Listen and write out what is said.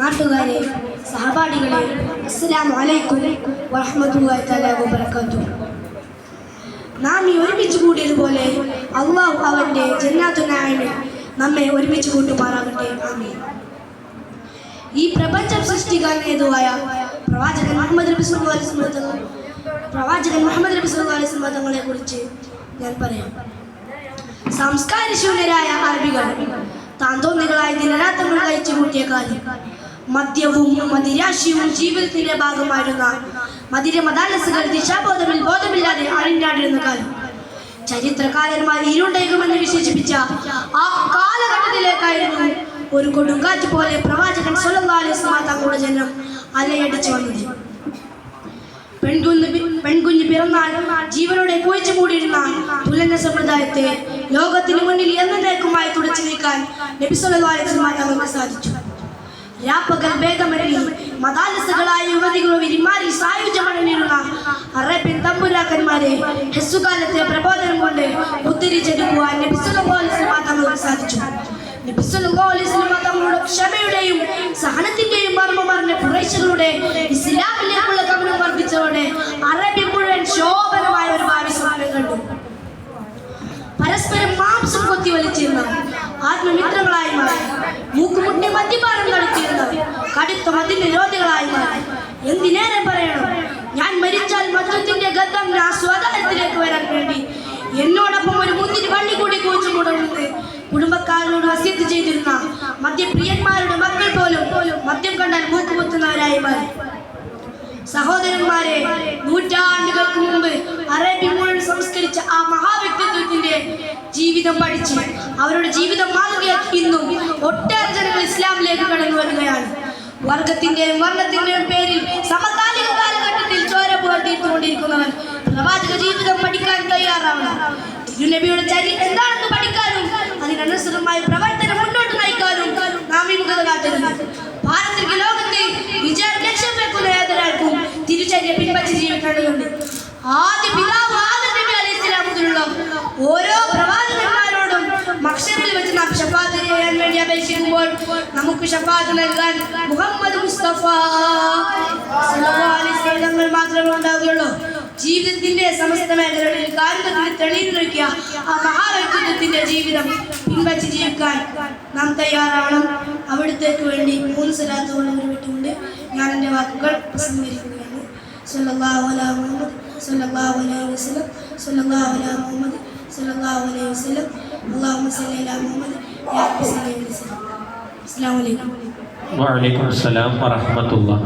നാട്ടുകാരെ സഹപാഠികളെ അസ്സലാം വലൈക്കും വറഹ്മത്തുള്ളാഹി തആല വബറകാതുഹു. നാം ഈ ഒരുമിച്ച് കൂടിയതുപോലെ അള്ളാഹു അവന്റെ ജന്നാത്തുനായന് നമ്മെ ഒരുമിച്ച് കൂട്ടുമാറാകട്ടെ. ആമീൻ. ഈ പ്രപഞ്ച സൃഷ്ടിക്കാൻ കാണിയതുമായ പ്രവാചകൻ മുഹമ്മദ് നബി അലൈഹി വസല്ലം പ്രവാചകൻ മുഹമ്മദ് നബി സല്ലല്ലാഹു അലൈഹി വസല്ലം തങ്ങളെ കുറിച്ച് ഞാൻ പറയാം. സംസ്കാരശൂന്യരായ അറബികൾ താന്തോന്നികളായ ദിനരാത്രങ്ങൾ കഴിച്ചു കൂട്ടിയ കാലം മദ്യവും മദിരാശിയും ജീവിതത്തിന്റെ ഭാഗമായിരുന്ന മതിര മതാലസുകൾ ദിശാബോധമിൽ ബോധമില്ലാതെ അഴിഞ്ഞാടിരുന്ന കാലം. ചരിത്രകാരന്മാർ ഇരുണ്ടേകുമെന്ന് വിശേഷിപ്പിച്ച ആ കാലഘട്ടത്തിലേക്കായിരുന്നു ഒരു കൊടുങ്കാറ്റ് പോലെ പ്രവാചകൻ വസല്ലം തങ്ങളുടെ ജനം അലയടിച്ചു വന്നത്. പെൺകുഞ്ഞ് പെൺകുഞ്ഞ് പിറന്നാൽ ജീവനോടെ കുഴിച്ചു മൂടിയിരുന്ന തുലന സമ്പ്രദായത്തെ ലോകത്തിന് മുന്നിൽ എന്നേക്കുമായി തുടച്ചു നീക്കാൻ നബി സല്ലല്ലാഹു അലൈഹി വസല്ലം തങ്ങൾക്ക് സാധിച്ചു. രാപ്പകൽ ഭേദമരളി മതാലസുകളായ യുവതികളും വിരിമാറി സായുജമണിരുന്ന അറേബ്യൻ തമ്പുരാക്കന്മാരെ ഹെസ്സുകാലത്തെ പ്രബോധനം കൊണ്ട് ഉദ്ധരിച്ചെടുക്കുവാൻ നബി സല്ലല്ലാഹു തങ്ങൾക്ക് സാധിച്ചു. നബി സല്ലല്ലാഹു അലൈഹി വസല്ലം തങ്ങളുടെ ക്ഷമയുടെയും സഹനത്തിന്റെയും മർമ്മം പറഞ്ഞ കുറേശികളുടെ ഇസ്ലാമിലേക്കുള്ള ഗമനം വർദ്ധിച്ചതോടെ അറേബ്യ മുഴുവൻ ശോഭനമായ ഒരു ഭാവി സ്വപ്നം കണ്ടു. പരസ്പരം മാംസം കൊത്തി വലിച്ചിരുന്ന ആത്മമിത്രങ്ങളായി മാറി. മൂക്കുമുട്ടി മദ്യപാനം കടുത്ത മദ്യ നിരോധികളായി മാറി. എന്തിനേറെ പറയണം? ഞാൻ മരിച്ചാൽ മദ്യത്തിന്റെ ഗന്ധം ഞാൻ സ്വകാര്യത്തിലേക്ക് വരാൻ വേണ്ടി. എന്നോടൊപ്പം ഒരു മുന്തിരി വള്ളി കൂടി കുഴിച്ചു കൂടുന്നത് കുടുംബക്കാരോട് അസ്യത്ത് ചെയ്തിരുന്ന മദ്യപ്രിയന്മാരുടെ മക്കൾ പോലും മദ്യം കണ്ടാൽ മൂത്തുമുത്തുന്നവരായി മാറി. സഹോദരന്മാരെ നൂറ്റാണ്ടുകൾക്ക് മുമ്പ് അറേബ്യ മുഴുവൻ സംസ്കരിച്ച ആ മഹാവ്യക്തിത്വത്തിന്റെ ജീവിതം പഠിച്ച് അവരുടെ ജീവിതം മാതൃകയാക്കി ഇന്നും ഒട്ടേറെ ജനങ്ങൾ ഇസ്ലാമിലേക്ക് കടന്നു വരികയാണ് വർഗത്തിന്റെയും വർണത്തിന്റെയും പേരിൽ സമകാലിക കാലഘട്ടത്തിൽ ചോര പ്രവാചക ജീവിതം പഠിക്കാൻ തയ്യാറാവണം. തിരുനബിയുടെ ചരി എന്താണെന്ന് പഠിക്കാനും അതിനനുസൃതമായ പ്രവർത്തനം മുന്നോട്ട് നയിക്കാനും നാം വിമുഖത കാട്ടുന്നു ഭാരതത്തിൽ ലോകത്തെ വിജയം ലക്ഷ്യം വെക്കുന്ന ഏതൊരാൾക്കും തിരിച്ചറിയ പിൻപറ്റി ജീവിക്കേണ്ടതുണ്ട്. ആദ്യ പിതാവ് മക്ഷറിൽ വെച്ച് നാം ഷഫാത്ത് ചെയ്യാൻ വേണ്ടി അപേക്ഷിക്കുമ്പോൾ നമുക്ക് ഷഫാത്ത് നൽകാൻ മുഹമ്മദ് മുസ്തഫ തങ്ങൾ മാത്രമേ ഉണ്ടാവുകയുള്ളൂ. ജീവിതത്തിന്റെ സമസ്ത മേഖലകളിൽ കാരണത്തിൽ തെളിയിലൊരുക്കിയ ആ മഹാവ്യക്തിത്വത്തിന്റെ ജീവിതം പിൻവച്ച് ജീവിക്കാൻ നാം തയ്യാറാവണം. അവിടത്തേക്ക് വേണ്ടി മൂന്ന് സ്ഥലത്തോളം ഉരുവിട്ടുകൊണ്ട് ഞാൻ എന്റെ വാക്കുകൾ പ്രസംഗിക്കുകയാണ്. സ്വല്ലല്ലാഹു അലൈഹി മുഹമ്മദ് സ്വല്ലല്ലാഹു അലൈഹി വസല്ലം സ്വല്ലല്ലാഹു അലൈഹി മുഹമ്മദ്. صلى الله عليه وسلم. اللهم صل على محمد يا رب صل عليه وسلم السلام عليكم. وعليكم السلام ورحمة الله.